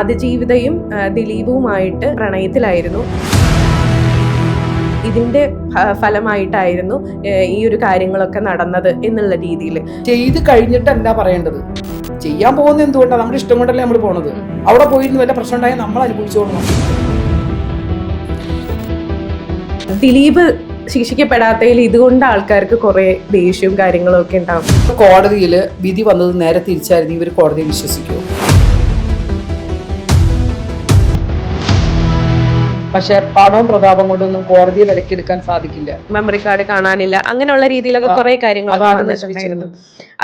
അതിജീവിതയും ദിലീപുമായിട്ട് പ്രണയത്തിലായിരുന്നു. ഇതിന്റെ ഫലമായിട്ടായിരുന്നു ഈ ഒരു കാര്യങ്ങളൊക്കെ നടന്നത് എന്നുള്ള രീതിയിൽ ചെയ്ത് കഴിഞ്ഞിട്ട് എന്താ പറയേണ്ടത്? ചെയ്യാൻ പോകുന്ന എന്തുകൊണ്ടാണ് നമ്മുടെ ഇഷ്ടം കൊണ്ടല്ലേ നമ്മൾ പോണത്. അവിടെ പോയിരുന്നു വല്ല പ്രശ്നം ഉണ്ടായാൽ നമ്മൾ അനുഭവിച്ചോളണം ദിലീപ് ശിക്ഷിക്കപ്പെടാത്തതിൽ ഇതുകൊണ്ട് ആൾക്കാർക്ക് കുറെ ദേഷ്യവും കാര്യങ്ങളും ഒക്കെ ഉണ്ടാവും. കോടതിയിൽ വിധി വന്നത് നേരെ തിരിച്ചായിരുന്നു ഇവർ കോടതിയെ വിശ്വസിക്കുമോ പക്ഷെ പണവും പ്രതാപം കൊണ്ടൊന്നും കോടതിയെ വിലക്കെടുക്കാൻ സാധിക്കില്ല. മെമ്മറി കാർഡ് കാണാനില്ല. അങ്ങനെയുള്ള രീതിയിലൊക്കെ കുറെ കാര്യങ്ങൾ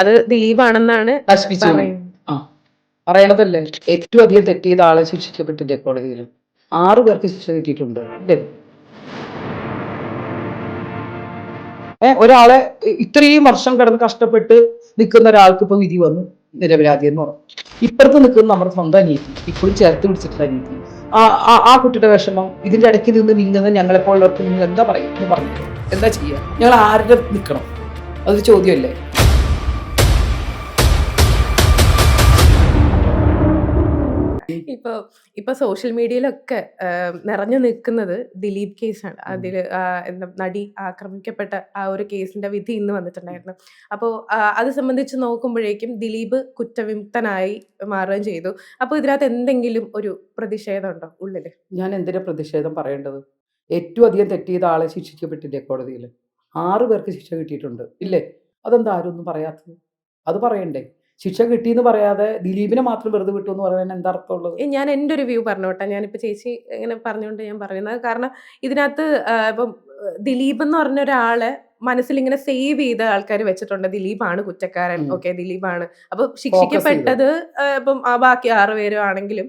അത് ദിലീപാണെന്നാണ് നശിപ്പിച്ചു. പറയുന്നത്. ആ പറയണതല്ലേ? ഏറ്റവും അധികം തെറ്റിയത് ആളെ ശിക്ഷിക്കപ്പെട്ടില്ലേ കോടതിയിൽ? ആറു പേർക്ക് ശിക്ഷ കിട്ടിയിട്ടുണ്ട്. ഏഹ് ഒരാളെ ഇത്രയും വർഷം കിടന്ന് കഷ്ടപ്പെട്ട് നിൽക്കുന്ന ഒരാൾക്ക് ഇപ്പൊ വിധി വന്നു നിരപരാധി എന്ന് പറഞ്ഞു. ഇപ്പുറത്ത് നിൽക്കുന്ന നമ്മുടെ സ്വന്തം അനീതി ഇപ്പോഴും ചേർത്ത് പിടിച്ചിട്ടുള്ള അനീതി ആ കുട്ടിയുടെ വിഷമം ഇതിന്റെ ഇടയ്ക്ക് നിന്ന് നീങ്ങുന്ന ഞങ്ങളെപ്പോലുള്ളവർക്ക് നിങ്ങൾ എന്താ പറയും എന്ന് പറഞ്ഞു എന്താ ചെയ്യുക? ഞങ്ങൾ ആരുടെ നിൽക്കണം? അതൊരു ചോദ്യമല്ലേ? ഇപ്പൊ ഇപ്പൊ സോഷ്യൽ മീഡിയയിലൊക്കെ നിറഞ്ഞു നിൽക്കുന്നത് ദിലീപ് കേസാണ്. അതിൽ എന്താ നടി ആക്രമിക്കപ്പെട്ട ആ ഒരു കേസിന്റെ വിധി ഇന്ന് വന്നിട്ടുണ്ടായിരുന്നു. അപ്പോൾ അത് സംബന്ധിച്ച് നോക്കുമ്പോഴേക്കും ദിലീപ് കുറ്റവിമുക്തനായി മാറുകയും ചെയ്തു. അപ്പോൾ ഇതിനകത്ത് എന്തെങ്കിലും ഒരു പ്രതിഷേധമുണ്ടോ ഉള്ളിൽ? ഞാൻ എന്തിനാ പ്രതിഷേധം പറയേണ്ടത്? ഏറ്റവും അധികം തെറ്റിയത് ആളെ ശിക്ഷിക്കപ്പെട്ടില്ലേ കോടതിയിൽ ആറ് പേർക്ക് ശിക്ഷ കിട്ടിയിട്ടുണ്ട്. ഇല്ലേ? അതെന്താ ആരും ഒന്നും പറയാത്തത്? അത് പറയണ്ടേ? ശിക്ഷ കിട്ടിയെന്ന് പറയാതെ ദിലീപിനെ മാത്രം വെറുതെ വിട്ടു എന്ന് പറയാൻ എന്താ അർത്ഥമുള്ളത് ഞാൻ എന്റെ ഒരു വ്യൂ പറഞ്ഞോട്ടെ ഞാനിപ്പോൾ ചേച്ചി ഇങ്ങനെ പറഞ്ഞുകൊണ്ട് ഞാൻ പറയുന്നത്. കാരണം ഇതിനകത്ത് ഇപ്പം ദിലീപ് എന്ന് പറഞ്ഞ ഒരാളെ മനസ്സിൽ ഇങ്ങനെ സേവ് ചെയ്ത ആൾക്കാർ വെച്ചിട്ടുണ്ട്. ദിലീപാണ് കുറ്റക്കാരൻ. ഓക്കെ ദിലീപാണ്. അപ്പൊ ശിക്ഷിക്കപ്പെട്ടത് ഇപ്പം ആ ബാക്കി ആറുപേരും ആണെങ്കിലും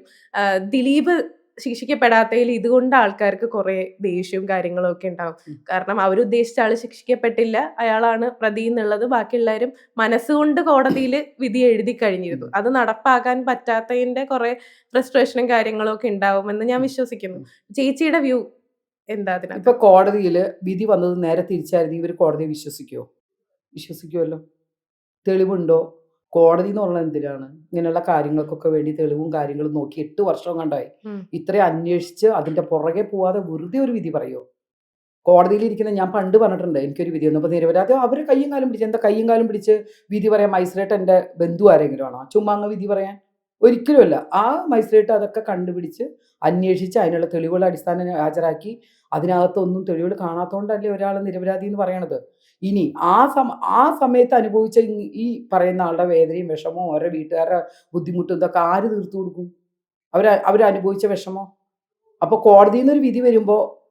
ദിലീപ് ശിക്ഷിക്കപ്പെടാത്തതിൽ ഇതുകൊണ്ട് ആൾക്കാർക്ക് കുറെ ദേഷ്യവും കാര്യങ്ങളും ഒക്കെ ഉണ്ടാവും. കാരണം അവരുദ്ദേശിച്ച ആൾ ശിക്ഷിക്കപ്പെട്ടില്ല അയാളാണ് പ്രതി എന്നുള്ളത് ബാക്കിയുള്ളവരും മനസ്സുകൊണ്ട് കോടതിയിൽ വിധി എഴുതി കഴിഞ്ഞിരുന്നു. അത് നടപ്പാക്കാൻ പറ്റാത്തതിന്റെ കുറെ ഫ്രസ്ട്രേഷനും കാര്യങ്ങളും ഒക്കെ ഉണ്ടാവുമെന്ന് ഞാൻ. വിശ്വസിക്കുന്നു. ചേച്ചിയുടെ വ്യൂ എന്താ അതിനകത്ത്? ഇപ്പൊ കോടതിയിൽ വിധി വന്നത് നേരെ തിരിച്ചായിരുന്നു. ഇവർ കോടതിയെ വിശ്വസിക്കുമോ വിശ്വസിക്കുമല്ലോ തെളിവുണ്ടോ? കോടതി എന്ന് പറഞ്ഞാൽ എന്തിനാണ്? ഇങ്ങനെയുള്ള കാര്യങ്ങൾക്കൊക്കെ വേണ്ടി തെളിവും കാര്യങ്ങളും നോക്കി എട്ട് വർഷം കണ്ടായി. ഇത്രയും അന്വേഷിച്ച് അതിന്റെ പുറകെ പോവാതെ വെറുതെ ഒരു വിധി പറയോ? കോടതിയിൽ ഇരിക്കുന്ന ഞാൻ പണ്ട് പറഞ്ഞിട്ടുണ്ട് എനിക്കൊരു വിധി വന്നപ്പോൾ നിരപരാധി അവർ കയ്യും കാലം പിടിച്ച് എന്താ കയ്യും കാലം പിടിച്ച് വിധി പറയാൻ മജിസ്ട്രേറ്റ് എന്റെ ബന്ധു ആരെങ്കിലും ആണോ? ചുമ്മാ അങ്ങ് വിധി പറയാൻ? ഒരിക്കലുമല്ല ആ മജിസ്ട്രേറ്റ് അതൊക്കെ കണ്ടുപിടിച്ച് അന്വേഷിച്ച് അതിനുള്ള തെളിവുകൾ അടിസ്ഥാനം ഹാജരാക്കി അതിനകത്തൊന്നും തെളിവുകൾ കാണാത്തതുകൊണ്ടല്ലേ ഒരാൾ നിരപരാധി എന്ന് പറയണത്? ഇനി ആ സമ ആ സമയത്ത് അനുഭവിച്ച ഈ- പറയുന്ന ആളുടെ വേദനയും വിഷമവും അവരുടെ വീട്ടുകാരുടെ ബുദ്ധിമുട്ടും ഇതൊക്കെ ആര് തീർത്തു കൊടുക്കും? അവർ അവരനുഭവിച്ച വിഷമോ? അപ്പോൾ കോടതിയിൽ നിന്നൊരു വിധി വരുമ്പോൾ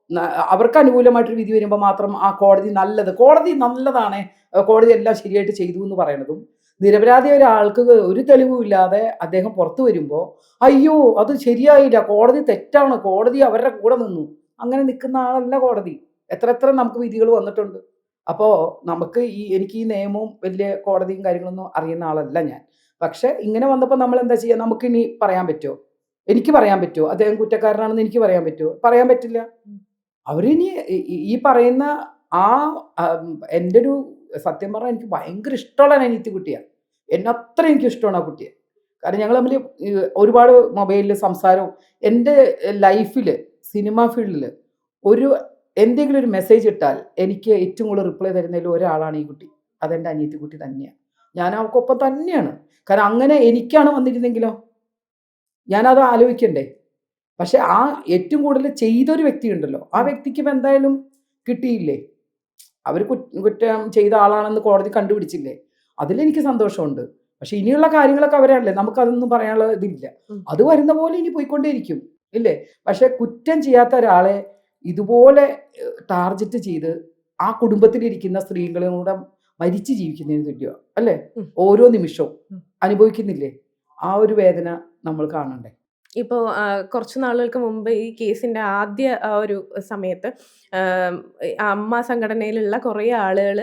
അവർക്ക് അനുകൂലമായിട്ടൊരു വിധി വരുമ്പോൾ മാത്രം ആ കോടതി നല്ലത് കോടതി നല്ലതാണ് കോടതി എല്ലാം ശരിയായിട്ട് ചെയ്തു എന്ന് പറയണതും നിരപരാധി ഒരാൾക്ക് ഒരു തെളിവുമില്ലാതെ അദ്ദേഹം പുറത്തു വരുമ്പോൾ അയ്യോ അത് ശരിയായില്ല കോടതി തെറ്റാണ് കോടതി അവരുടെ കൂടെ നിന്നു. അങ്ങനെ നിൽക്കുന്ന ആളല്ല കോടതി. എത്ര എത്ര നമുക്ക് വിധികൾ വന്നിട്ടുണ്ട്. അപ്പോൾ നമുക്ക് ഈ എനിക്ക് ഈ നിയമവും വലിയ കോടതിയും കാര്യങ്ങളൊന്നും അറിയുന്ന ആളല്ല ഞാൻ. പക്ഷെ ഇങ്ങനെ വന്നപ്പോൾ നമ്മൾ എന്താ ചെയ്യുക നമുക്ക് ഇനി പറയാൻ പറ്റുമോ എനിക്ക് പറയാൻ പറ്റുമോ അദ്ദേഹം കുറ്റക്കാരനാണെന്ന് എനിക്ക് പറയാൻ പറ്റുമോ പറയാൻ പറ്റില്ല. അവരിനി ഈ- പറയുന്ന ആ എന്റെ ഒരു സത്യം പറഞ്ഞാൽ എനിക്ക് ഭയങ്കര ഇഷ്ടമുള്ള അനിയത്തി കുട്ടിയാണ് എന്നെ അത്ര എനിക്ക് ഇഷ്ടമാണ് ആ കുട്ടിയെ. കാരണം ഞങ്ങൾ തമ്മിൽ ഒരുപാട് മൊബൈലിൽ സംസാരവും എന്റെ ലൈഫിൽ സിനിമ ഫീൽഡിൽ ഒരു എന്തെങ്കിലും ഒരു മെസ്സേജ് ഇട്ടാൽ എനിക്ക് ഏറ്റവും കൂടുതൽ റിപ്ലൈ തരുന്നതിൽ ഒരാളാണ് ഈ കുട്ടി. അതെന്റെ അനിയത്തി കുട്ടി തന്നെയാണ് ഞാൻ അവൾക്കൊപ്പം തന്നെയാണ്. കാരണം അങ്ങനെ എനിക്കാണ് വന്നിരുന്നെങ്കിലോ? ഞാനത് ആലോചിക്കണ്ടേ? പക്ഷെ ആ ഏറ്റവും കൂടുതൽ ചെയ്തൊരു വ്യക്തി ഉണ്ടല്ലോ ആ വ്യക്തിക്ക് ഇപ്പം എന്തായാലും കിട്ടിയില്ലേ? അവർ കുറ്റം ചെയ്ത ആളാണെന്ന് കോടതി കണ്ടുപിടിച്ചില്ലേ? അതിലെനിക്ക് സന്തോഷമുണ്ട്. പക്ഷെ ഇനിയുള്ള കാര്യങ്ങളൊക്കെ അവരല്ലേ? നമുക്കതൊന്നും പറയാനുള്ള ഇതില്ല. അത് വരുന്ന പോലെ ഇനി പോയിക്കൊണ്ടേയിരിക്കും. ഇല്ലേ? പക്ഷെ കുറ്റം ചെയ്യാത്ത ഒരാളെ ഇതുപോലെ ടാർജറ്റ് ചെയ്ത് ആ കുടുംബത്തിലിരിക്കുന്ന സ്ത്രീകളും കൂടെ മരിച്ചു ജീവിക്കുന്നതിന് തുല്യമാണ് അല്ലേ? ഓരോ നിമിഷവും അനുഭവിക്കുന്നില്ലേ? ആ ഒരു വേദന നമ്മൾ കാണണ്ടേ? ഇപ്പോൾ കുറച്ച് നാളുകൾക്ക് മുമ്പ് ഈ കേസിന്റെ ആദ്യ ആ ഒരു സമയത്ത് അമ്മ സംഘടനയിലുള്ള കുറേ ആളുകൾ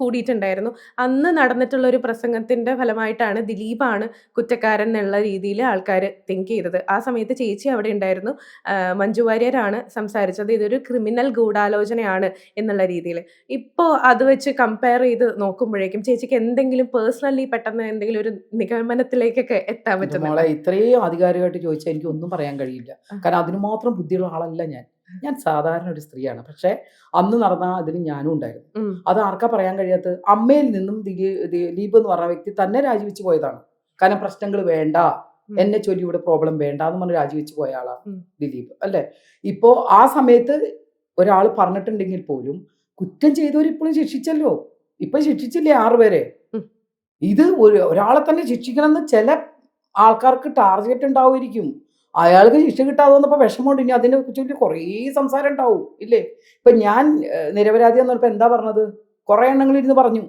കൂടിയിട്ടുണ്ടായിരുന്നു. അന്ന് നടന്നിട്ടുള്ള ഒരു പ്രസംഗത്തിന്റെ ഫലമായിട്ടാണ് ദിലീപാണ് കുറ്റക്കാരൻ എന്നുള്ള രീതിയിൽ ആൾക്കാർ തിങ്ക് ചെയ്തത്. ആ സമയത്ത് ചേച്ചി അവിടെ ഉണ്ടായിരുന്നു. മഞ്ജു വാര്യരാണ് സംസാരിച്ചത്. ഇതൊരു ക്രിമിനൽ ഗൂഢാലോചനയാണ് എന്നുള്ള രീതിയിൽ ഇപ്പോൾ അത് വെച്ച് കമ്പയർ ചെയ്ത് നോക്കുമ്പോഴേക്കും ചേച്ചിക്ക് എന്തെങ്കിലും പേഴ്സണലി പെട്ടെന്ന് എന്തെങ്കിലും ഒരു നിഗമനത്തിലേക്കൊക്കെ എത്താൻ പറ്റുന്നുണ്ടോ? ഇത്രയും ആധികാരികമായിട്ട് ചോദിച്ചാൽ എനിക്ക് ഒന്നും പറയാൻ കഴിയില്ല. കാരണം അതിന് മാത്രം ബുദ്ധിയുള്ള ആളല്ല ഞാൻ. ഞാൻ സാധാരണ ഒരു സ്ത്രീയാണ്. പക്ഷെ അന്ന് നടന്ന അതിന് ഞാനും ഉണ്ടായിരുന്നു. അത് ആർക്കാ പറയാൻ കഴിയാത്തത്? അമ്മയിൽ നിന്നും ദിലീപ് എന്ന് പറഞ്ഞ വ്യക്തി തന്നെ രാജിവെച്ച് പോയതാണ്. കാരണം പ്രശ്നങ്ങൾ വേണ്ട. എന്നെ ചൊല്ലി ഇവിടെ പ്രോബ്ലം വേണ്ട എന്ന് പറഞ്ഞ് രാജിവെച്ച് പോയ ആളാണ് ദിലീപ്. അല്ലെ ഇപ്പോ ആ സമയത്ത് ഒരാൾ പറഞ്ഞിട്ടുണ്ടെങ്കിൽ പോലും കുറ്റം ചെയ്തവർ ഇപ്പോഴും ശിക്ഷിച്ചല്ലോ. ഇപ്പൊ ശിക്ഷിച്ചില്ലേ 6 പേരെ. ഇത് ഒരു ഒരാളെ തന്നെ ശിക്ഷിക്കണം എന്ന് ചില ആൾക്കാർക്ക് ടാർഗറ്റ് ഉണ്ടാവുമായിരിക്കും. അയാൾക്ക് ശിക്ഷ കിട്ടാതെ വന്നപ്പോൾ വിഷമമുണ്ട്. ഇനി അതിനെ ചൊല്ലി കുറേ സംസാരം ഉണ്ടാവും. ഇല്ലേ? ഇപ്പൊ ഞാൻ നിരപരാധി എന്ന് പറഞ്ഞപ്പോൾ എന്താ പറഞ്ഞത്? കുറേ എണ്ണങ്ങൾ ഇരുന്ന് പറഞ്ഞു.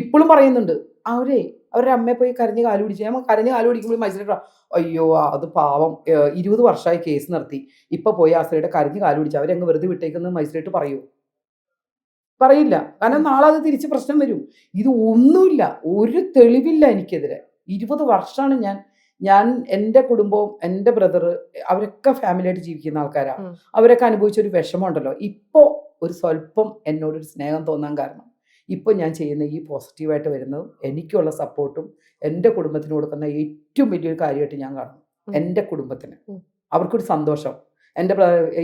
ഇപ്പോഴും പറയുന്നുണ്ട്. അവരെ അവരുടെ അമ്മയെ പോയി കരഞ്ഞ് കാൽ പിടിച്ചു. ഞാൻ കരഞ്ഞ് കാൽ പിടിക്കുമ്പോൾ മജിസ്ട്രേറ്റ് അയ്യോ അത് പാവം ഇരുപത് 20 വർഷമായി കേസ് നിർത്തി. ഇപ്പൊ പോയി ആ സ്ത്രീയുടെ കരഞ്ഞ് കാൽ പിടിച്ചു. അവരങ്ങ് വെറുതെ വിട്ടേക്കെന്ന് മജിസ്ട്രേറ്റ് പറയൂ? പറയില്ല. കാരണം നാളെ അത് തിരിച്ച് പ്രശ്നം വരും. ഇത് ഒന്നുമില്ല. ഒരു തെളിവില്ല എനിക്കെതിരെ. 20 വർഷമാണ് ഞാൻ ഞാൻ എന്റെ കുടുംബവും എന്റെ ബ്രദർ അവരൊക്കെ ഫാമിലി ആയിട്ട് ജീവിക്കുന്ന ആൾക്കാരാണ് അവരൊക്കെ അനുഭവിച്ച ഒരു വിഷമമുണ്ടല്ലോ. ഇപ്പോ ഒരു സ്വല്പം എന്നോടൊരു സ്നേഹം തോന്നാൻ കാരണം ഇപ്പൊ ഞാൻ ചെയ്യുന്ന ഈ പോസിറ്റീവായിട്ട് വരുന്നതും എനിക്കുള്ള സപ്പോർട്ടും എന്റെ കുടുംബത്തിന് കൊടുക്കുന്ന ഏറ്റവും വലിയൊരു കാര്യമായിട്ട് ഞാൻ കാണുന്നു. എന്റെ കുടുംബത്തിന്. അവർക്കൊരു സന്തോഷം. എന്റെ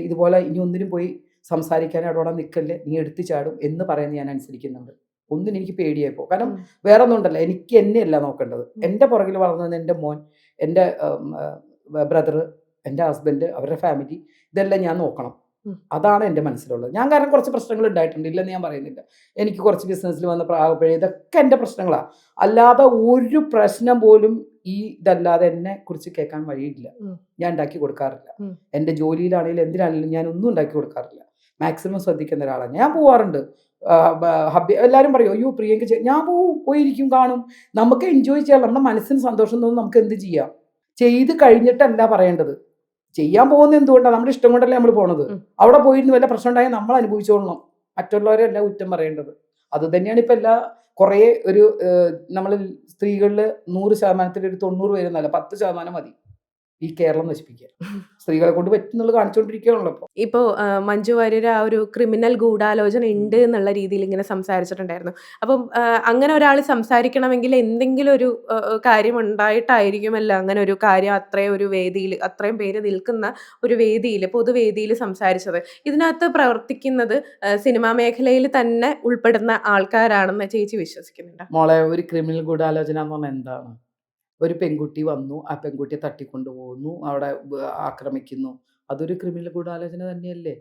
ഇതുപോലെ ഇനി ഒന്നിനും പോയി സംസാരിക്കാൻ അവിടെ നിൽക്കല്ലേ നീ എടുത്തു ചാടും എന്ന് പറയുന്നത് ഞാൻ അനുസരിക്കുന്നുണ്ട്. ഒന്നിനും എനിക്ക് പേടിയായിപ്പോ. കാരണം വേറെ ഒന്നും ഉണ്ടല്ലോ എനിക്ക് എന്നെയല്ല നോക്കേണ്ടത്. എന്റെ പുറകിൽ വളർന്നത് എന്റെ മോൻ, എന്റെ ബ്രദർ, എന്റെ ഹസ്ബൻഡ്, അവരുടെ ഫാമിലി ഇതെല്ലാം ഞാൻ നോക്കണം. അതാണ് എന്റെ മനസ്സിലുള്ളത്. ഞാൻ കാരണം കുറച്ച് പ്രശ്നങ്ങൾ ഉണ്ടായിട്ടുണ്ട്. ഇല്ലെന്ന് ഞാൻ പറയുന്നില്ല. എനിക്ക് കുറച്ച് ബിസിനസ്സിൽ വന്ന പ്രായപ്പഴേ ഇതൊക്കെ എന്റെ പ്രശ്നങ്ങളാണ് അല്ലാതെ ഒരു പ്രശ്നം പോലും ഈ ഇതല്ലാതെ എന്നെ കുറിച്ച് കേൾക്കാൻ വഴിയില്ല. ഞാൻ ഉണ്ടാക്കി കൊടുക്കാറില്ല. എന്റെ ജോലിയിലാണെങ്കിലും എന്തിനാണെങ്കിലും ഞാൻ ഒന്നും ഉണ്ടാക്കി കൊടുക്കാറില്ല. മാക്സിമം ശ്രദ്ധിക്കുന്ന ഒരാളാണ്. ഞാൻ പോവാറുണ്ട്. ആഹ്, ബ ഹബ്ബി എല്ലാവരും പറയും അയ്യോ പ്രിയങ്ക ഞാൻ പോവും. പോയിരിക്കും കാണും. നമുക്ക് എൻജോയ് ചെയ്യാം. നമ്മുടെ മനസ്സിന് സന്തോഷം തോന്നുന്നു നമുക്ക് എന്ത് ചെയ്യാം. ചെയ്ത് കഴിഞ്ഞിട്ടല്ല പറയേണ്ടത്. ചെയ്യാൻ പോകുന്നത് എന്തുകൊണ്ടാണ്? നമ്മുടെ ഇഷ്ടം കൊണ്ടല്ലേ നമ്മൾ പോണത്. അവിടെ പോയിരുന്നു വല്ല പ്രശ്നം ഉണ്ടായാൽ നമ്മൾ അനുഭവിച്ചോളണം. മറ്റുള്ളവരല്ല കുറ്റം പറയേണ്ടത്. അത് തന്നെയാണ് ഇപ്പൊ എല്ലാ കുറേ ഒരു നമ്മൾ സ്ത്രീകളിൽ 100% ഒരു 90 പേരൊന്നുമല്ല 10% മതി. ഈ കേരളം നശിപ്പിക്കാൻ. സ്ത്രീകളെ കൊണ്ട് പറ്റുന്നുള്ളത് കാണിച്ചുകൊണ്ടിരിക്കുകയാണല്ലോ ഇപ്പൊ. ഇപ്പോ മഞ്ജു വാര്യർ ആ ഒരു ക്രിമിനൽ ഗൂഢാലോചന ഉണ്ട് എന്നുള്ള രീതിയിൽ ഇങ്ങനെ സംസാരിച്ചിട്ടുണ്ടായിരുന്നു. അപ്പം അങ്ങനെ ഒരാൾ സംസാരിക്കണമെങ്കിൽ എന്തെങ്കിലും ഒരു കാര്യം ഉണ്ടായിട്ടായിരിക്കുമല്ലോ അങ്ങനെ ഒരു കാര്യം അത്രയും ഒരു വേദിയിൽ അത്രയും പേര് നിൽക്കുന്ന ഒരു വേദിയിൽ പൊതുവേദിയിൽ സംസാരിച്ചത്. ഇതിനകത്ത് പ്രവർത്തിക്കുന്നത് സിനിമാ മേഖലയിൽ തന്നെ ഉൾപ്പെടുന്ന ആൾക്കാരാണെന്ന് ചേച്ചി വിശ്വസിക്കുന്നുണ്ട് മോളെ ഒരു ക്രിമിനൽ ഗൂഢാലോചന എന്ന് പറഞ്ഞാൽ എന്താണ്? ഒരു പെൺകുട്ടി വന്നു. ആ പെൺകുട്ടിയെ തട്ടിക്കൊണ്ട് പോകുന്നു. അവിടെ ആക്രമിക്കുന്നു. അതൊരു ക്രിമിനൽ ഗൂഢാലോചന തന്നെയല്ലേ?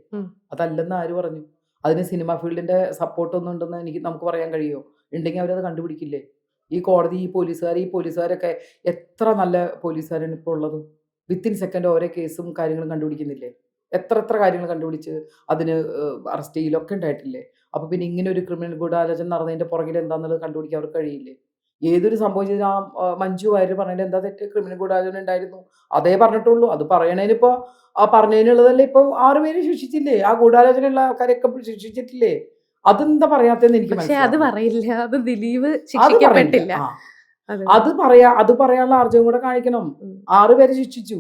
അതല്ലെന്ന് ആര് പറഞ്ഞു? അതിന് സിനിമ ഫീൽഡിന്റെ സപ്പോർട്ട് ഒന്നും ഉണ്ടെന്ന് എനിക്ക് നമുക്ക് പറയാൻ കഴിയുമോ? ഉണ്ടെങ്കിൽ അവരത് കണ്ടുപിടിക്കില്ലേ? ഈ കോടതി, ഈ പോലീസുകാർ, ഈ പോലീസുകാരൊക്കെ എത്ര നല്ല പോലീസുകാരാണ് ഇപ്പോൾ ഉള്ളത്. വിത്തിൻ സെക്കൻഡ് ഓരോ കേസും കാര്യങ്ങളും കണ്ടുപിടിക്കുന്നില്ലേ? എത്ര എത്ര കാര്യങ്ങൾ കണ്ടുപിടിച്ച് അതിന് അറസ്റ്റ് ചെയ്യലൊക്കെ ഉണ്ടായിട്ടില്ലേ? അപ്പൊ പിന്നെ ഇങ്ങനെ ഒരു ക്രിമിനൽ ഗൂഢാലോചന നടന്നതിന്റെ പുറകിൽ എന്താന്നുള്ളത് കണ്ടുപിടിക്കാൻ അവർക്ക് കഴിയില്ലേ? ഏതൊരു സംഭവം ചെയ്ത ആ മഞ്ജു വാര്യർ പറഞ്ഞതിൽ എന്താ തെറ്റ്? ക്രിമിനൽ ഗൂഢാലോചന ഉണ്ടായിരുന്നു. അതേ പറഞ്ഞിട്ടുള്ളൂ. അത് പറയണേനിപ്പോ ആ പറഞ്ഞതിനുള്ളതല്ലേ ഇപ്പൊ 6 പേരെ ശിക്ഷിച്ചില്ലേ? ആ ഗൂഢാലോചനയുള്ള ആൾക്കാരെയൊക്കെ ശിക്ഷിച്ചിട്ടില്ലേ? അതെന്താ പറയാത്തെന്ന് എനിക്ക് പക്ഷെ അത്. പറയില്ല. അത് ദിലീപ് ശിക്ഷിക്കപ്പെട്ടില്ല. അത് പറയാ അത് പറയാനുള്ള ആർജവും കൂടെ കാണിക്കണം. ആറുപേരെ 6 ശിക്ഷിച്ചു.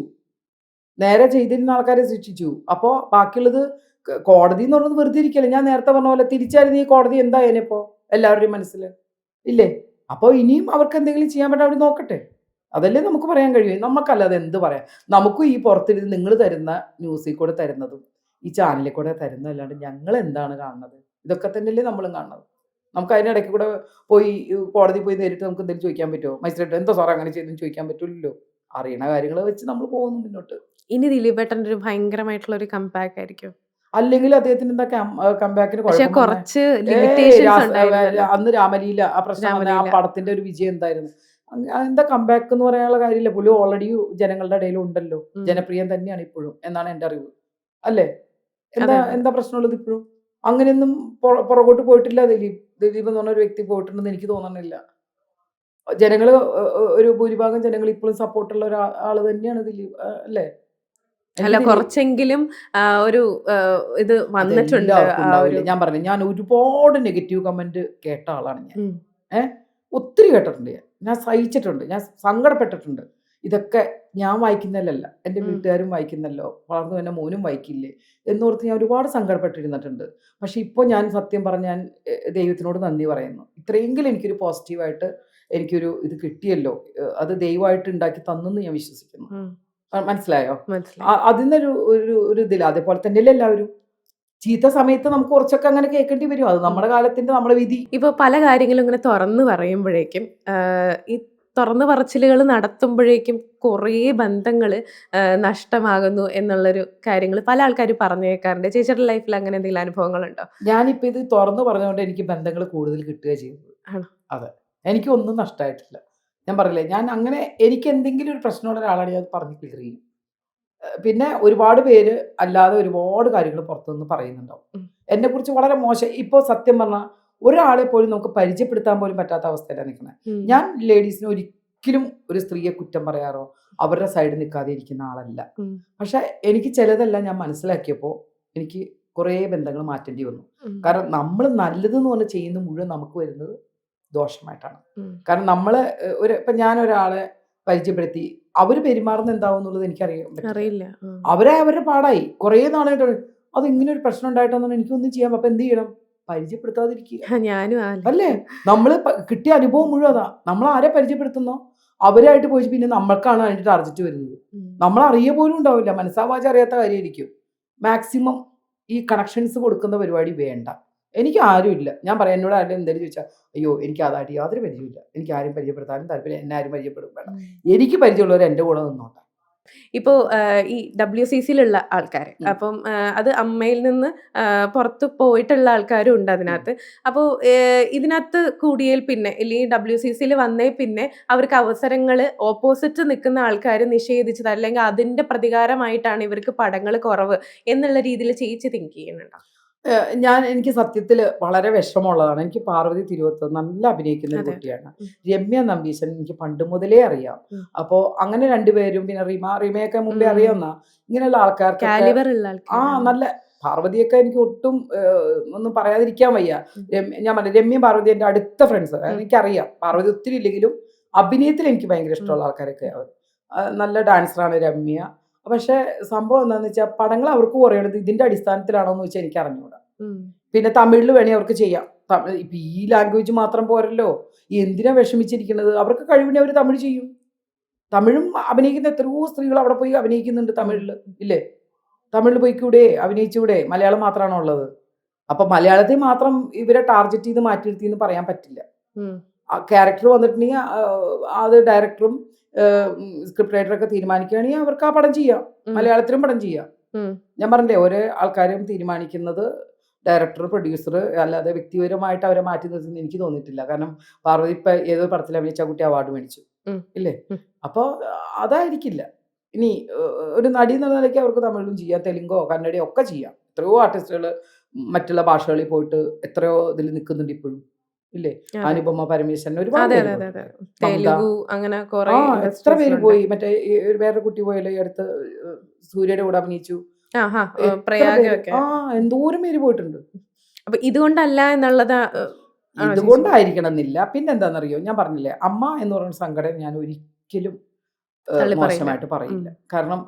നേരെ ചെയ്തിരുന്ന ആൾക്കാരെ ശിക്ഷിച്ചു. അപ്പോ ബാക്കിയുള്ളത് കോടതി എന്ന് പറയുന്നത് വെറുതെ ഇരിക്കല്ലേ ഞാൻ നേരത്തെ പറഞ്ഞ പോലെ തിരിച്ചായിരുന്നു ഈ കോടതി എന്തായാലും ഇപ്പോ എല്ലാവരുടെയും മനസ്സിൽ ഇല്ലേ? അപ്പൊ ഇനിയും അവർക്ക് എന്തെങ്കിലും ചെയ്യാൻ പറ്റാൻ അവർ നോക്കട്ടെ. അതല്ലേ നമുക്ക് പറയാൻ കഴിയും നമുക്കല്ലാതെ എന്ത് പറയാം? നമുക്കും ഈ പുറത്തിരുന്ന് നിങ്ങൾ തരുന്ന ന്യൂസിൽ കൂടെ തരുന്നതും ഈ ചാനലിൽ കൂടെ തരുന്നതും അല്ലാണ്ട് ഞങ്ങൾ എന്താണ് കാണുന്നത്? ഇതൊക്കെ തന്നെയല്ലേ നമ്മളും കാണുന്നത്. നമുക്ക് അതിനിടയ്ക്ക് കൂടെ പോയി കോടതി പോയി നേരിട്ട് നമുക്ക് എന്തെങ്കിലും ചോദിക്കാൻ പറ്റുമോ? മജിസ്ട്രേറ്റ് എന്താ സാറേ അങ്ങനെ ചെയ്തെന്ന് ചോദിക്കാൻ പറ്റില്ലല്ലോ അറിയണ കാര്യങ്ങൾ വെച്ച് നമ്മൾ പോകുന്നു മുന്നോട്ട്. ഇനി ദിലീപേട്ടന്റെ ഒരു ഭയങ്കരമായിട്ടുള്ള ഒരു കമ്പാക്ക് ആയിരിക്കും. അല്ലെങ്കിൽ അദ്ദേഹത്തിന് എന്താ കംബാക്കിന്? കുറച്ച് അന്ന് രാമലീല ആ പ്രശ്നം ആ പടത്തിന്റെ ഒരു വിജയം എന്തായിരുന്നു? എന്താ കംബാക്ക് എന്ന് പറയാനുള്ള കാര്യമില്ല. പുലി ഓൾറെഡി ജനങ്ങളുടെ ഇടയിൽ ഉണ്ടല്ലോ. ജനപ്രിയം ജനപ്രിയൻ തന്നെയാണ് ഇപ്പോഴും എന്നാണ് എന്റെ അറിവ്. അല്ലേ? എന്താ എന്താ പ്രശ്നമുള്ളത് ഇപ്പോഴും? അങ്ങനെയൊന്നും പുറകോട്ട് പോയിട്ടില്ല ദിലീപ്. ദിലീപ് എന്ന് പറഞ്ഞ ഒരു വ്യക്തി പോയിട്ടുണ്ടെന്ന് എനിക്ക് തോന്നണില്ല. ജനങ്ങൾ ഒരു ഭൂരിഭാഗം ജനങ്ങൾ ഇപ്പോഴും സപ്പോർട്ടുള്ള ഒരാൾ തന്നെയാണ് ദിലീപ്. അല്ലേ? അല്ല കുറച്ചെങ്കിലും ഒരു ഇത് വന്നിട്ടുണ്ട് ഞാൻ പറഞ്ഞു ഞാൻ ഒരുപാട് നെഗറ്റീവ് കമന്റ് കേട്ട ആളാണ് ഞാൻ. ഏഹ് ഒത്തിരി കേട്ടിട്ടുണ്ട് ഞാൻ. ഞാൻ സഹിച്ചിട്ടുണ്ട് ഞാൻ സങ്കടപ്പെട്ടിട്ടുണ്ട്. ഇതൊക്കെ ഞാൻ വായിക്കുന്നല്ലല്ല എന്റെ വീട്ടുകാരും വായിക്കുന്നല്ലോ വളർന്നു തന്നെ മോനും വായിക്കില്ലേ എന്നോർത്ത് ഞാൻ ഒരുപാട് സങ്കടപ്പെട്ടിരുന്നിട്ടുണ്ട്. പക്ഷെ ഇപ്പോൾ ഞാൻ സത്യം പറഞ്ഞാൽ ദൈവത്തിനോട് നന്ദി പറയുന്നു. ഇത്രയെങ്കിലും എനിക്കൊരു പോസിറ്റീവായിട്ട് എനിക്കൊരു ഇത് കിട്ടിയല്ലോ. അത് ദൈവമായിട്ട് ഉണ്ടാക്കി തന്നെന്ന് ഞാൻ വിശ്വസിക്കുന്നു. മനസ്സിലായോ? അതിന്നൊരു ഒരു ഒരു ഇതില്ല അതേപോലെ തന്നെയല്ലേ എല്ലാവരും? ചീത്ത സമയത്ത് നമുക്ക് കുറച്ചൊക്കെ അങ്ങനെ കേൾക്കേണ്ടി വരും. അത് നമ്മുടെ കാലത്തിന്റെ നമ്മുടെ വിധി. ഇപ്പൊ പല കാര്യങ്ങളും ഇങ്ങനെ തുറന്നു പറയുമ്പോഴേക്കും ഈ തുറന്നു പറച്ചിലുകൾ നടത്തുമ്പോഴേക്കും കുറേ ബന്ധങ്ങൾ നഷ്ടമാകുന്നു എന്നുള്ളൊരു കാര്യങ്ങൾ പല ആൾക്കാരും പറഞ്ഞേക്കാറുണ്ട്. ചേച്ചിയുടെ ലൈഫിൽ അങ്ങനെ എന്തെങ്കിലും അനുഭവങ്ങളുണ്ടോ? ഞാനിപ്പോ ഇത് തുറന്നു പറഞ്ഞുകൊണ്ട് എനിക്ക് ബന്ധങ്ങൾ കൂടുതൽ കിട്ടുക ചെയ്യുന്നത്. അതെ. എനിക്ക് ഒന്നും നഷ്ടമായിട്ടില്ല ഞാൻ പറഞ്ഞില്ലേ ഞാൻ അങ്ങനെ എനിക്ക് എന്തെങ്കിലും ഒരു പ്രശ്നമുള്ള ഒരാളാണ് ഞാൻ പറഞ്ഞ് ക്ലിയർ ചെയ്യും പിന്നെ ഒരുപാട് പേര് അല്ലാതെ ഒരുപാട് കാര്യങ്ങൾ പുറത്തുനിന്ന് പറയുന്നുണ്ടാവും. എന്നെ കുറിച്ച് വളരെ മോശം ഇപ്പോൾ സത്യം പറഞ്ഞാൽ ഒരാളെ പോലും നമുക്ക് പരിചയപ്പെടുത്താൻ പോലും പറ്റാത്ത അവസ്ഥയിലാണ് നിൽക്കുന്നത് ഞാൻ ലേഡീസിന് ഒരിക്കലും ഒരു സ്ത്രീയെ കുറ്റം പറയാറോ അവരുടെ സൈഡ് നിൽക്കാതെ ഇരിക്കുന്ന ആളല്ല. പക്ഷെ എനിക്ക് ചിലതെല്ലാം ഞാൻ മനസ്സിലാക്കിയപ്പോൾ എനിക്ക് കുറേ ബന്ധങ്ങൾ മാറ്റേണ്ടി വന്നു. കാരണം നമ്മൾ നല്ലതെന്ന് പറഞ്ഞ് ചെയ്യുന്ന മുഴുവൻ നമുക്ക് വരുന്നത് ദോഷമായിട്ടാണ്. കാരണം നമ്മൾ ഒരു ഇപ്പൊ ഞാൻ ഒരാളെ പരിചയപ്പെടുത്തി അവർ പെരുമാറുന്ന എന്താവും എന്നുള്ളത് എനിക്കറിയാം അറിയില്ല. അവരെ അവരുടെ പാടായി. കുറേ നാളായിട്ട് അത് ഇങ്ങനെ ഒരു പ്രശ്നം ഉണ്ടായിട്ടൊന്നും എനിക്കൊന്നും ചെയ്യാം. അപ്പൊ എന്ത് ചെയ്യണം? പരിചയപ്പെടുത്താതിരിക്കുക. ഞാനും അല്ലേ? നമ്മൾ കിട്ടിയ അനുഭവം മുഴുവൻ അതാ. നമ്മൾ ആരെ പരിചയപ്പെടുത്തുന്നോ? അവരായിട്ട് പോയി പിന്നെ നമ്മൾക്കാണ് അതിന്റെ ടാർജറ്റ് വരുന്നത്. നമ്മൾ അറിയ പോലും ഉണ്ടാവില്ല. മനസ്സാവാച അറിയാത്ത കാര്യമായിരിക്കും. മാക്സിമം ഈ കണക്ഷൻസ് കൊടുക്കുന്ന പരിപാടി വേണ്ട. എനിക്ക് ആരുമില്ല ഞാൻ പറയാം എന്നോട് ആരും എന്തെങ്കിലും ചോദിച്ചാൽ അയ്യോ എനിക്ക് അതായിട്ട് യാതൊരു പരിചയമില്ല എനിക്ക് ആരും പരിചയപ്പെടുത്താനും താല്പര്യം എന്നെ ആരും പരിചയപ്പെടും വേണം എനിക്ക് പരിചയമുള്ളവർ എന്റെ കൂടെ നിന്നോട്ടെ. ഇപ്പോ ഈ ഡബ്ല്യു സി സിയിലുള്ള ആൾക്കാർ അപ്പം അത് അമ്മയിൽ നിന്ന് പുറത്ത് പോയിട്ടുള്ള ആൾക്കാരും ഉണ്ട് അതിനകത്ത്. അപ്പോൾ ഇതിനകത്ത് കൂടിയതിൽ പിന്നെ അല്ലെങ്കിൽ ഡബ്ല്യു സി സിയിൽ വന്നേ പിന്നെ അവർക്ക് അവസരങ്ങൾ ഓപ്പോസിറ്റ് നിൽക്കുന്ന ആൾക്കാർ നിഷേധിച്ചത് അല്ലെങ്കിൽ അതിന്റെ പ്രതികാരമായിട്ടാണ് ഇവർക്ക് പടങ്ങൾ കുറവ് എന്നുള്ള രീതിയിൽ ചേച്ചി തിങ്ക് ചെയ്യുന്നുണ്ടോ? ഞാൻ എനിക്ക് സത്യത്തിൽ വളരെ വിഷമമുള്ളതാണ്. എനിക്ക് പാർവതി തിരുവത്ത് നല്ല അഭിനയിക്കുന്ന ഒരു കുട്ടിയാണ്. രമ്യ നമ്പീശൻ എനിക്ക് പണ്ട് മുതലേ അറിയാം. അപ്പോ അപ്പോൾ അങ്ങനെ രണ്ടുപേരും പിന്നെ റിമ റിമയൊക്കെ മുമ്പേ. അറിയാവുന്ന ഇങ്ങനെയുള്ള ആൾക്കാർക്ക് ആ നല്ല പാർവതിയൊക്കെ എനിക്ക് ഒട്ടും ഒന്നും പറയാതിരിക്കാൻ വയ്യ. ഞാൻ പറഞ്ഞു രമ്യ പാർവതി എന്റെ അടുത്ത ഫ്രണ്ട്സ് എനിക്കറിയാം. പാർവതി ഒത്തിരി ഇല്ലെങ്കിലും അഭിനയത്തിൽ എനിക്ക് ഭയങ്കര ഇഷ്ടമുള്ള ആൾക്കാരൊക്കെ അവർ നല്ല ഡാൻസറാണ് രമ്യ. പക്ഷേ സംഭവം എന്താണെന്ന് വെച്ചാൽ പടങ്ങൾ അവർക്ക് കുറയണത് ഇതിന്റെ അടിസ്ഥാനത്തിലാണോന്ന് വെച്ചാൽ എനിക്ക് അറിഞ്ഞുകൂടാ പിന്നെ തമിഴിൽ വേണേ അവർക്ക് ചെയ്യാം. തമിഴ് ഇപ്പം ഈ ലാംഗ്വേജ് മാത്രം പോരല്ലോ. എന്തിനാ വിഷമിച്ചിരിക്കുന്നത്? അവർക്ക് കഴിവിനെ അവർ തമിഴ് ചെയ്യും. തമിഴും അഭിനയിക്കുന്ന എത്രയോ സ്ത്രീകൾ അവിടെ പോയി അഭിനയിക്കുന്നുണ്ട് തമിഴിൽ ഇല്ലേ? തമിഴിൽ പോയിക്കൂടെ? അഭിനയിച്ചൂടെ? മലയാളം മാത്രമാണോ ഉള്ളത്? അപ്പൊ മലയാളത്തിൽ മാത്രം ഇവരെ ടാർഗറ്റ് ചെയ്ത് മാറ്റി നിർത്തി എന്ന് പറയാൻ പറ്റില്ല ക്യാരക്ടർ വന്നിട്ടുണ്ടെങ്കിൽ അത് ഡയറക്ടറും സ്ക്രിപ്റ്റ് റൈറ്ററൊക്കെ തീരുമാനിക്കുകയാണെങ്കിൽ അവർക്ക് ആ പടം ചെയ്യാം. മലയാളത്തിലും പടം ചെയ്യാം. ഞാൻ പറഞ്ഞില്ലേ ഒരേ ആൾക്കാരും തീരുമാനിക്കുന്നത് ഡയറക്ടർ പ്രൊഡ്യൂസർ അല്ലാതെ വ്യക്തിപരമായിട്ട് അവരെ മാറ്റി നിർത്തുന്ന എനിക്ക് തോന്നിയിട്ടില്ല. കാരണം പാർവതി ഇപ്പൊ ഏത് പടത്തിൽ അഭിനയിച്ച കുട്ടി അവാർഡ് മേടിച്ചു. ഇല്ലേ. അപ്പോൾ അതായിരിക്കില്ല. ഇനി ഒരു നടി എന്നുള്ള നിലയ്ക്ക് അവർക്ക് തമിഴിലും ചെയ്യാം തെലുങ്കോ കന്നഡയോ ഒക്കെ ചെയ്യാം. എത്രയോ ആർട്ടിസ്റ്റുകൾ മറ്റുള്ള ഭാഷകളിൽ പോയിട്ട് എത്രയോ ഇതിൽ നിൽക്കുന്നുണ്ട് ഇപ്പോഴും. ഇല്ലേ. അനുപമ പരമേശ്വരൻ ഒരുപാട് അങ്ങനെ എത്ര പേര് പോയി? മറ്റേ ഒരു വേറെ കുട്ടി പോയല്ലോ ഈ അടുത്ത് സൂര്യയുടെ കൂടെ അഭിനയിച്ചു? ആ എന്തോരം പേര് പോയിട്ടുണ്ട്. അപ്പൊ ഇതുകൊണ്ടല്ല എന്നുള്ളത് ഇതുകൊണ്ടായിരിക്കണം എന്നില്ല പിന്നെ എന്താണെന്നറിയോ ഞാൻ പറഞ്ഞില്ലേ അമ്മ എന്ന് പറയുന്ന സംഘടന ഞാൻ ഒരിക്കലും. മോശമായിട്ട് പറയില്ല. കാരണം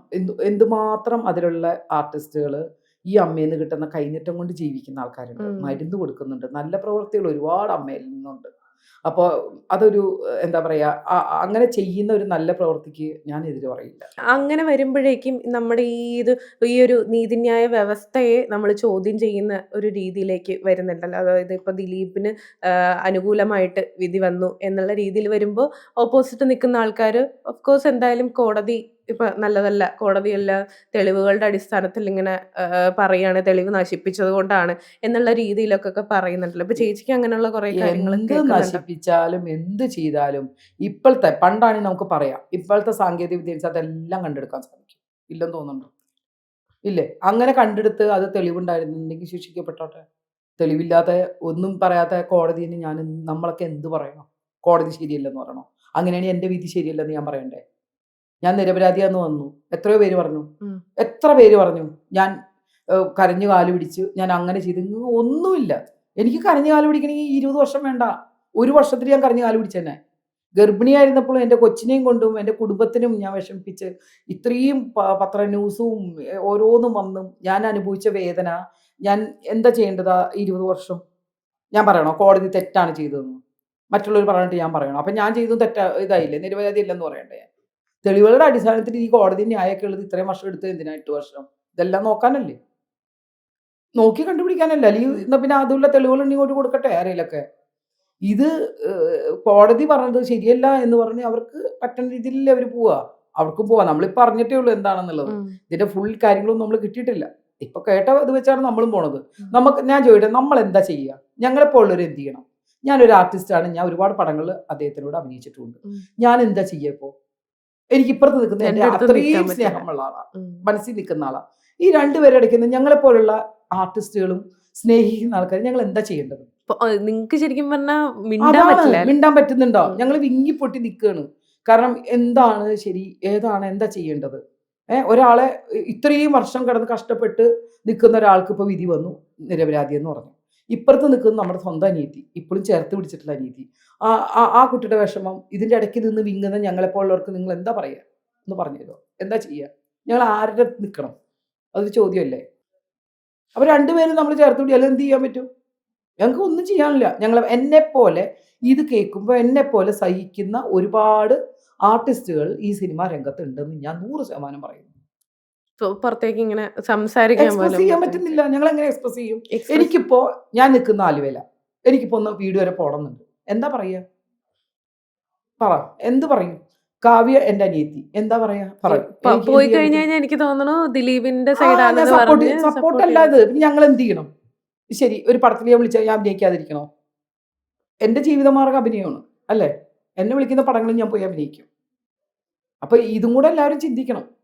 എന്തുമാത്രം അതിലുള്ള ആർട്ടിസ്റ്റുകൾ ഈ അമ്മയിൽ നിന്ന് കിട്ടുന്ന കൈനീട്ടം കൊണ്ട് ജീവിക്കുന്ന ആൾക്കാരുണ്ട്. മരുന്ന് കൊടുക്കുന്നുണ്ട്. നല്ല പ്രവൃത്തികൾ ഒരുപാട് അമ്മയിൽ നിന്നുണ്ട്. അപ്പോൾ അതൊരു എന്താ പറയാ അങ്ങനെ ചെയ്യുന്ന ഒരു നല്ല പ്രവൃത്തിക്ക് ഞാൻ എതിര് പറയില്ല. അങ്ങനെ വരുമ്പോഴേക്കും നമ്മുടെ ഈ ഇത് ഈ ഒരു നീതിന്യായ വ്യവസ്ഥയെ നമ്മൾ ചോദ്യം ചെയ്യുന്ന ഒരു രീതിയിലേക്ക് വരുന്നുണ്ടല്ലോ. അതായത് ഇപ്പൊ ദിലീപിന് അനുകൂലമായിട്ട് വിധി വന്നു എന്നുള്ള രീതിയിൽ വരുമ്പോൾ ഓപ്പോസിറ്റ് നിൽക്കുന്ന ആൾക്കാർ ഓഫ് കോഴ്സ് എന്തായാലും കോടതി ഇപ്പൊ നല്ലതല്ല. കോടതിയല്ല തെളിവുകളുടെ അടിസ്ഥാനത്തിൽ ഇങ്ങനെ പറയാണ്. തെളിവ് നശിപ്പിച്ചത് കൊണ്ടാണ് എന്നുള്ള രീതിയിലൊക്കെ പറയുന്നുണ്ടല്ലോ. ഇപ്പൊ ചേച്ചിക്ക് അങ്ങനെയുള്ള കുറെ കാര്യങ്ങൾ എന്ത് നശിപ്പിച്ചാലും എന്ത് ചെയ്താലും ഇപ്പോഴത്തെ പണ്ടാണെങ്കിൽ നമുക്ക് പറയാം. ഇപ്പോഴത്തെ സാങ്കേതിക വിദ്യ അതെല്ലാം കണ്ടെടുക്കാൻ സാധിക്കും. ഇല്ലെന്ന് തോന്നുന്നുണ്ടോ? ഇല്ലേ? അങ്ങനെ കണ്ടെടുത്ത് അത് തെളിവുണ്ടായിരുന്നുണ്ടെങ്കിൽ ശിക്ഷിക്കപ്പെട്ടോട്ടെ? തെളിവില്ലാത്ത ഒന്നും പറയാത്ത കോടതിന് ഞാൻ നമ്മളൊക്കെ എന്ത് പറയണം? കോടതി ശരിയല്ലെന്ന് പറയണോ? അങ്ങനെയാണ് എന്റെ വിധി ശരിയല്ലെന്ന് ഞാൻ പറയണ്ടേ? ഞാൻ നിരപരാധിയാന്ന് വന്നു. എത്രയോ പേര് പറഞ്ഞു. എത്ര പേര് പറഞ്ഞു. ഞാൻ കരഞ്ഞു കാൽ പിടിച്ച് ഞാൻ അങ്ങനെ ചെയ്ത്. ഒന്നുമില്ല. എനിക്ക് കരഞ്ഞു കാൽ പിടിക്കണമെങ്കിൽ ഇരുപത് വർഷം വേണ്ട. ഒരു വർഷത്തിൽ ഞാൻ കരഞ്ഞു കാൽ പിടിച്ചെന്നെ. ഗർഭിണിയായിരുന്നപ്പോഴും എന്റെ കൊച്ചിനെയും കൊണ്ടും എന്റെ കുടുംബത്തിനും ഞാൻ വിഷമിപ്പിച്ച് ഇത്രയും പത്ര ന്യൂസും ഓരോന്നും വന്നും ഞാൻ അനുഭവിച്ച വേദന. ഞാൻ എന്താ ചെയ്യേണ്ടതാ ഇരുപത് വർഷം? ഞാൻ പറയണോ? കോടതി തെറ്റാണ് ചെയ്തതെന്ന്. മറ്റുള്ളവർ പറഞ്ഞിട്ട് ഞാൻ പറയണോ? അപ്പം ഞാൻ ചെയ്തതും തെറ്റാ ഇതായില്ലേ? നിരപരാധി ഇല്ലെന്ന് പറയണ്ടേ? തെളിവുകളുടെ അടിസ്ഥാനത്തിൽ ഈ കോടതി ന്യായമൊക്കെ ഉള്ളത് ഇത്രയും വർഷം എടുത്ത് എന്തിനാ എട്ട് വർഷം? ഇതെല്ലാം നോക്കാനല്ലേ? നോക്കി കണ്ടുപിടിക്കാനല്ല. അല്ലെങ്കിൽ എന്നാ പിന്നെ അതുള്ള തെളിവുകൾ ഇങ്ങോട്ട് കൊടുക്കട്ടെ ആരെയിലൊക്കെ ഇത് കോടതി പറഞ്ഞത് ശരിയല്ല എന്ന് പറഞ്ഞ് അവർക്ക് പറ്റുന്ന രീതിയിൽ അവർ പോവാ. അവർക്കും പോവാ. നമ്മൾ പറഞ്ഞിട്ടേ ഉള്ളൂ എന്താണെന്നുള്ളത്. ഇതിന്റെ ഫുൾ കാര്യങ്ങളൊന്നും നമ്മൾ കിട്ടിയിട്ടില്ല. ഇപ്പൊ കേട്ട ഇത് വെച്ചാണ് നമ്മളും പോണത്. നമുക്ക് ഞാൻ ചോദിക്കട്ടെ നമ്മൾ എന്താ ചെയ്യുക ഞങ്ങളെപ്പോലുള്ളവർ എന്ത് ചെയ്യണം? ഞാനൊരു ആർട്ടിസ്റ്റാണ് ഞാൻ ഒരുപാട് പടങ്ങൾ അദ്ദേഹത്തിനോട് അഭിനയിച്ചിട്ടുണ്ട്. ഞാൻ എന്താ ചെയ്യുക ഇപ്പോൾ എനിക്ക് ഇപ്പുറത്ത് നിൽക്കുന്ന എന്റെ അത്രയും. സ്നേഹമുള്ള ആളാണ്. മനസ്സിൽ നിൽക്കുന്ന ആളാണ് ഈ രണ്ടുപേരെ രണ്ടുപേരടയ്ക്കുന്ന ഞങ്ങളെപ്പോലുള്ള ആർട്ടിസ്റ്റുകളും സ്നേഹിക്കുന്ന ആൾക്കാർ ഞങ്ങൾ എന്താ ചെയ്യേണ്ടത്? നിങ്ങൾക്ക് ശരിക്കും പറഞ്ഞാൽ മിണ്ടാൻ പറ്റുന്നുണ്ടോ? ഞങ്ങൾ വിങ്ങി പൊട്ടി നിൽക്കുകയാണ് കാരണം എന്താണ് ശരി ഏതാണ് എന്താ ചെയ്യേണ്ടത്? ഏഹ് ഒരാളെ ഇത്രയും വർഷം കടന്ന് കഷ്ടപ്പെട്ട് നിൽക്കുന്ന ഒരാൾക്ക് ഇപ്പോൾ വിധി വന്നു നിരപരാധി എന്ന് പറഞ്ഞു. ഇപ്പുറത്ത് നിൽക്കുന്ന നമ്മുടെ സ്വന്തം അനിയത്തി. ഇപ്പോഴും ചേർത്ത് പിടിച്ചിട്ടുള്ള അനിയത്തി. ആ ആ- കുട്ടിയുടെ വിഷമം ഇതിന്റെ ഇടയ്ക്ക് നിന്ന് വിങ്ങുന്ന ഞങ്ങളെപ്പോലുള്ളവർക്ക് നിങ്ങൾ എന്താ പറയുക എന്ന് പറഞ്ഞു തരുമോ എന്താ ചെയ്യുക ഞങ്ങൾ ആരുടെ നിൽക്കണം? അതൊരു ചോദ്യമല്ലേ? അപ്പോൾ രണ്ടുപേരും നമ്മൾ ചേർത്ത് പിടി അല്ലെങ്കിൽ എന്ത് ചെയ്യാൻ പറ്റും? ഞങ്ങൾക്ക് ഒന്നും ചെയ്യാനില്ല. ഞങ്ങൾ എന്നെ പോലെ ഇത് കേൾക്കുമ്പോൾ എന്നെ പോലെ സഹിക്കുന്ന ഒരുപാട് ആർട്ടിസ്റ്റുകൾ ഈ സിനിമാ രംഗത്ത് ഉണ്ടെന്ന് ഞാൻ നൂറ് ശതമാനം പറയുന്നു. പുറത്തേക്ക് ഇങ്ങനെ സംസാരിക്കാൻ എക്സ്പ്രസ് ചെയ്യാൻ പറ്റുന്നില്ല. ഞങ്ങൾ എങ്ങനെ എക്സ്പ്രസ് ചെയ്യും എനിക്കിപ്പോ ഞാൻ നിൽക്കുന്ന ആലുവേല എനിക്കിപ്പോ ഒന്ന് വീട് വരെ പോടുന്നുണ്ട് എന്താ പറയാ? പറ. എന്ത് പറയും? കാവ്യ എന്റെ അനിയത്തി. എന്താ പറയാ? പറയും പോയി കഴിഞ്ഞാൽ എനിക്ക് തോന്നുന്നു ദിലീപിന്റെ സൈഡാണ് സപ്പോർട്ട് ഞാൻ support- പറഞ്ഞ് support support അല്ല ഇത് പിന്നെ ഞങ്ങൾ എന്ത് ചെയ്യണം? ശരി ഒരു പടത്തിൽ ഞാൻ വിളിച്ചാൽ ഞാൻ അഭിനയിക്കാതിരിക്കണോ? എന്റെ ജീവിതമാർഗം അഭിനയമാണ്. അല്ലേ? എന്നെ വിളിക്കുന്ന പടങ്ങളും ഞാൻ പോയി അഭിനയിക്കും. അപ്പൊ ഇതും കൂടെ എല്ലാവരും ചിന്തിക്കണം.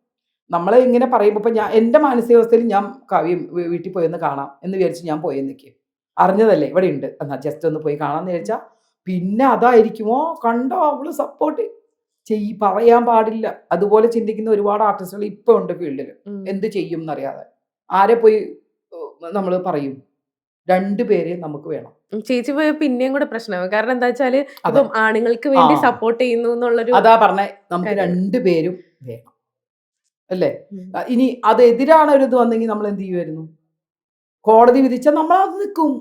നമ്മളെ ഇങ്ങനെ പറയുമ്പോൾ ഇപ്പം ഞാൻ എന്റെ മാനസികാവസ്ഥയിൽ ഞാൻ കാവ്യം വീട്ടിൽ പോയെന്ന് കാണാം എന്ന് വിചാരിച്ച് ഞാൻ പോയെന്നൊക്കെ. അറിഞ്ഞതല്ലേ? ഇവിടെ ഉണ്ട്. എന്നാൽ ജസ്റ്റ് ഒന്ന് പോയി കാണാമെന്ന് വിചാരിച്ചാൽ പിന്നെ അതായിരിക്കുമോ? കണ്ടോ? അവൾ സപ്പോർട്ട് ചെയ് പറയാൻ പാടില്ല. അതുപോലെ ചിന്തിക്കുന്ന ഒരുപാട് ആർട്ടിസ്റ്റുകൾ ഇപ്പൊ ഉണ്ട് ഫീൽഡിൽ എന്ത് ചെയ്യും എന്നറിയാതെ. ആരെ പോയി നമ്മൾ പറയും? രണ്ടുപേരെ നമുക്ക് വേണം. ചേച്ചി പോയ പിന്നെയും കൂടെ പ്രശ്നമാവും കാരണം എന്താ വെച്ചാൽ ആണുങ്ങൾക്ക് വേണ്ടി സപ്പോർട്ട് ചെയ്യുന്നു എന്നുള്ളൊരു അതാ പറഞ്ഞ. നമുക്ക് രണ്ടു രണ്ടുപേരും വേണം. അല്ലേ? ഇനി അത് എതിരാണ് ഒരു ഇത് വന്നെങ്കിൽ നമ്മൾ എന്ത് ചെയ്യുമായിരുന്നു കോടതി വിധിച്ചാൽ നമ്മൾ അത് നിൽക്കും.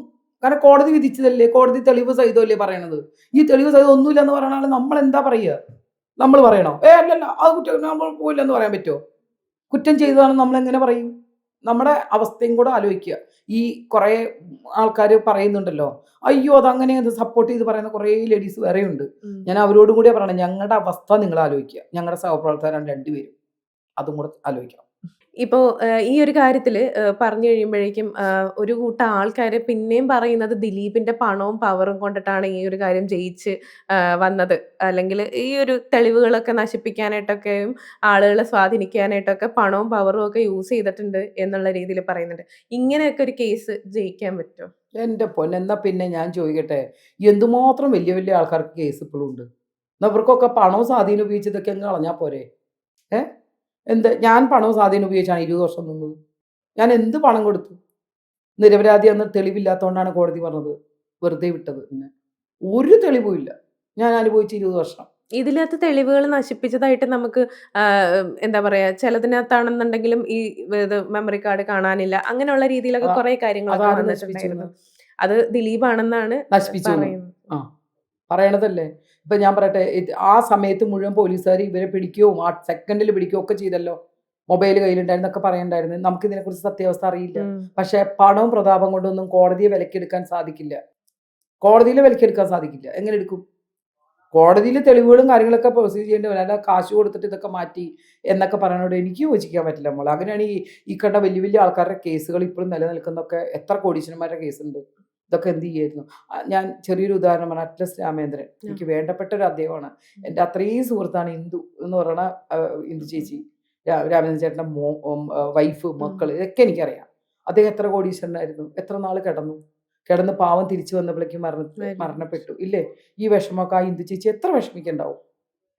കാരണം കോടതി വിധിച്ചതല്ലേ? കോടതി തെളിവ് സഹിതമല്ലേ പറയണത്? ഈ തെളിവ് സഹിതം ഒന്നുമില്ല എന്ന് പറയണാൽ നമ്മൾ എന്താ പറയുക? നമ്മൾ പറയണോ? ഏ അല്ലല്ല അത് കുറ്റം നമ്മൾ പോയില്ല എന്ന് പറയാൻ പറ്റുമോ കുറ്റം ചെയ്തതാണ് നമ്മൾ എങ്ങനെ പറയും? നമ്മുടെ അവസ്ഥയും കൂടെ ആലോചിക്കുക. ഈ കുറേ ആൾക്കാർ പറയുന്നുണ്ടല്ലോ അയ്യോ അതങ്ങനെ സപ്പോർട്ട് ചെയ്ത് പറയുന്ന കുറേ ലേഡീസ് വേറെയുണ്ട്. ഞാൻ അവരോടും കൂടിയാ പറയണത് ഞങ്ങളുടെ അവസ്ഥ നിങ്ങൾ ആലോചിക്കുക. ഞങ്ങളുടെ സഹപ്രവർത്തകരാണ് രണ്ടുപേരും. അതും കൂടെ ആലോചിക്കണം. ഇപ്പോ ഈ ഒരു കാര്യത്തിൽ പറഞ്ഞു കഴിയുമ്പോഴേക്കും ഒരു കൂട്ടം ആൾക്കാര് പിന്നെയും പറയുന്നത് ദിലീപിന്റെ പണവും പവറും കൊണ്ടിട്ടാണ് ഈ ഒരു കാര്യം ജയിച്ച് വന്നത്. അല്ലെങ്കിൽ ഈ ഒരു തെളിവുകളൊക്കെ നശിപ്പിക്കാനായിട്ടൊക്കെയും ആളുകളെ സ്വാധീനിക്കാനായിട്ടൊക്കെ പണവും പവറും ഒക്കെ യൂസ് ചെയ്തിട്ടുണ്ട് എന്നുള്ള രീതിയിൽ പറയുന്നുണ്ട്. ഇങ്ങനെയൊക്കെ ഒരു കേസ് ജയിക്കാൻ പറ്റുമോ എന്റെ പൊന്നെന്നാ പിന്നെ ഞാൻ ചോദിക്കട്ടെ? എന്തുമാത്രം വലിയ വലിയ ആൾക്കാർക്ക് കേസ് ഇപ്പോഴും ഉണ്ട്? ഇവർക്കൊക്കെ പണവും സ്വാധീനം ഉപയോഗിച്ചതൊക്കെ അങ്ങ് കളഞ്ഞാൽ പോരെ? ഏ? എന്ത്? ഞാൻ പണവും സ്വാധീനം ഉപയോഗിച്ചാണ് ഇരുപത് വർഷം നിന്നത്. ഞാൻ എന്ത് പണം കൊടുത്തു? നിരപരാധി അന്ന് തെളിവില്ലാത്തതുകൊണ്ടാണ് കോടതി പറഞ്ഞത്. വെറുതെ വിട്ടത് പിന്നെ ഒരു തെളിവും ഇല്ല. ഞാൻ അനുഭവിച്ച ഇരുപത് വർഷം. ഇതിനകത്ത് തെളിവുകൾ നശിപ്പിച്ചതായിട്ട് നമുക്ക് എന്താ പറയാ ചിലതിനകത്താണെന്നുണ്ടെങ്കിലും ഈ മെമ്മറി കാർഡ് കാണാനില്ല. അങ്ങനെയുള്ള രീതിയിലൊക്കെ കുറെ കാര്യങ്ങൾ അത് ദിലീപ് ആണെന്നാണ് നശിപ്പിച്ചു പറയണതല്ലേ? ഇപ്പൊ ഞാൻ പറയട്ടെ ആ സമയത്ത് മുഴുവൻ പോലീസുകാർ ഇവരെ പിടിക്കുകയും ആ സെക്കൻഡിൽ പിടിക്കുകയും ഒക്കെ ചെയ്തല്ലോ. മൊബൈൽ കയ്യിലുണ്ടായിരുന്നൊക്കെ പറയണ്ടായിരുന്നു നമുക്ക് ഇതിനെക്കുറിച്ച് സത്യാവസ്ഥ അറിയില്ല. പക്ഷെ പണവും പ്രതാപം കൊണ്ടൊന്നും കോടതിയെ വിലക്കെടുക്കാൻ സാധിക്കില്ല. കോടതിയിൽ വിലക്കെടുക്കാൻ സാധിക്കില്ല. എങ്ങനെ എടുക്കും? കോടതിയിൽ തെളിവുകളും കാര്യങ്ങളൊക്കെ പ്രൊസീജ് ചെയ്യേണ്ടി വരും. അല്ല കാശ് കൊടുത്തിട്ട് ഇതൊക്കെ മാറ്റി എന്നൊക്കെ പറയാനോട് എനിക്ക് യോജിക്കാൻ പറ്റില്ല നമ്മൾ അങ്ങനെയാണ് ഈ ഈ കണ്ട വലിയ വലിയ ആൾക്കാരുടെ കേസുകൾ ഇപ്പോഴും നിലനിൽക്കുന്നൊക്കെ എത്ര കോടീശ്വരന്മാരുടെ കേസുണ്ട്. ഇതൊക്കെ എന്ത് ചെയ്യായിരുന്നു ഞാൻ ചെറിയൊരു ഉദാഹരണമാണ് അറ്റ്ലസ് രാമേന്ദ്രൻ. എനിക്ക് വേണ്ടപ്പെട്ട ഒരു അദ്ദേഹമാണ് എന്റെ അത്രയും സുഹൃത്താണ് ഇന്ദു എന്ന് പറയണ ഇന്ദു ചേച്ചി. രാമേന്ദ്രൻ ചേട്ടന്റെ മോ വൈഫ് മക്കൾ ഇതൊക്കെ എനിക്കറിയാം. അദ്ദേഹം എത്ര കോടീശ്വരനായിരുന്നു. എത്ര നാൾ കിടന്നു? കിടന്ന് പാവം തിരിച്ചു വന്നപ്പോഴേക്കും മരണ മരണപ്പെട്ടു. ഇല്ലേ? ഈ വിഷമമൊക്കെ ആ ഇന്ദു ചേച്ചി എത്ര വിഷമിക്കുണ്ടാവും?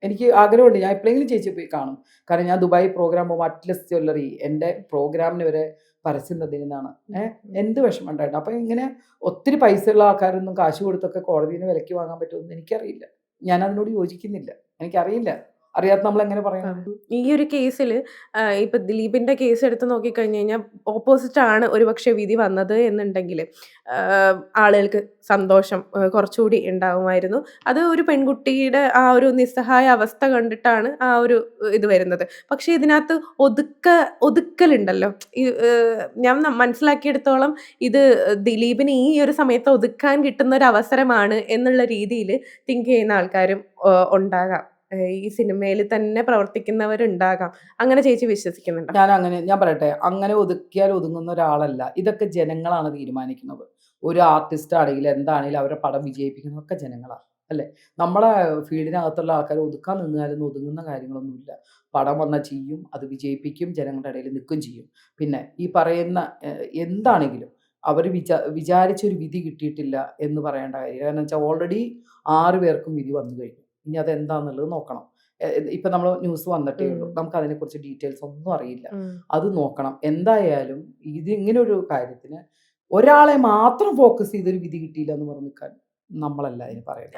എനിക്ക് ആഗ്രഹമുണ്ട്. ഞാൻ എപ്പോഴെങ്കിലും ചേച്ചി പോയി കാണും. കാരണം ഞാൻ ദുബായ് പ്രോഗ്രാം പോകുമ്പോൾ അറ്റ്ലസ് ജ്വല്ലറി എന്റെ പ്രോഗ്രാമിന് വരെ പരസ്യം തന്നിരുന്നതാണ്. ഏഹ് എന്ത് വിഷമം ഉണ്ടായിരുന്നു അപ്പം ഇങ്ങനെ ഒത്തിരി പൈസയുള്ള ആൾക്കാരൊന്നും കാശ് കൊടുത്തൊക്കെ കോടതിയിൽ നിന്ന് വിലയ്ക്ക് വാങ്ങാൻ പറ്റുമെന്ന് എനിക്കറിയില്ല. ഞാൻ അതിനോട് യോജിക്കുന്നില്ല. എനിക്കറിയില്ല. അറിയാത്ത നമ്മൾ എങ്ങനെ പറയാം ഈ ഒരു കേസിൽ ഇപ്പൊ ദിലീപിന്റെ കേസ് എടുത്ത് നോക്കിക്കഴിഞ്ഞു കഴിഞ്ഞാൽ ഓപ്പോസിറ്റ് ആണ് ഒരുപക്ഷെ വിധി വന്നത് എന്നുണ്ടെങ്കിൽ ആളുകൾക്ക് സന്തോഷം കുറച്ചുകൂടി ഉണ്ടാവുമായിരുന്നു. അത് ഒരു പെൺകുട്ടിയുടെ ആ ഒരു നിസ്സഹായ അവസ്ഥ കണ്ടിട്ടാണ് ആ ഒരു ഇത് വരുന്നത്. പക്ഷെ ഇതിനകത്ത് ഒതുക്ക ഒതുക്കലുണ്ടല്ലോ. ഞാൻ മനസ്സിലാക്കിയെടുത്തോളം ഇത് ദിലീപിന് ഈ ഒരു സമയത്ത് ഒതുക്കാൻ കിട്ടുന്ന ഒരു അവസരമാണ് എന്നുള്ള രീതിയിൽ തിങ്ക് ചെയ്യുന്ന ആൾക്കാരും ഉണ്ടാകാം. ഈ സിനിമയിൽ തന്നെ പ്രവർത്തിക്കുന്നവരുണ്ടാകാം. അങ്ങനെ ചേച്ചി വിശ്വസിക്കുന്നുണ്ട്? ഞാൻ അങ്ങനെ ഞാൻ പറയട്ടെ. അങ്ങനെ ഒതുക്കിയാൽ ഒതുങ്ങുന്ന ഒരാളല്ല. ഇതൊക്കെ ജനങ്ങളാണ് തീരുമാനിക്കുന്നത്. ഒരു ആർട്ടിസ്റ്റ് ആണെങ്കിലും എന്താണെങ്കിലും അവരുടെ പടം വിജയിപ്പിക്കുന്നതൊക്കെ ജനങ്ങളാണ് അല്ലേ? നമ്മളെ ഫീൽഡിനകത്തുള്ള ആൾക്കാർ ഒതുക്കാൻ നിന്നാലും ഒതുങ്ങുന്ന കാര്യങ്ങളൊന്നുമില്ല. പടം വന്നാൽ ചെയ്യും അത് വിജയിപ്പിക്കും ജനങ്ങളുടെ ഇടയിൽ നിൽക്കും ചെയ്യും. പിന്നെ ഈ പറയുന്ന എന്താണെങ്കിലും അവർ വിചാ വിചാരിച്ചൊരു വിധി കിട്ടിയിട്ടില്ല എന്ന് പറയേണ്ട കാര്യം കാരണം വെച്ചാൽ ഓൾറെഡി ആറ് പേർക്കും വിധി വന്നു കഴിഞ്ഞു. ഇനി അതെന്താന്നുള്ളത് നോക്കണം. ഇപ്പൊ നമ്മൾ ന്യൂസ് വന്നിട്ടേ ഉള്ളൂ. നമുക്ക് അതിനെക്കുറിച്ച് ഡീറ്റെയിൽസ് ഒന്നും അറിയില്ല. അത് നോക്കണം. എന്തായാലും ഇത് ഇങ്ങനെ ഒരു കാര്യത്തിന് ഒരാളെ മാത്രം ഫോക്കസ് ചെയ്തൊരു വിധി കിട്ടിയില്ല എന്ന് പറഞ്ഞ് നിൽക്കാൻ നമ്മളല്ല അതിന് പറയണ്ട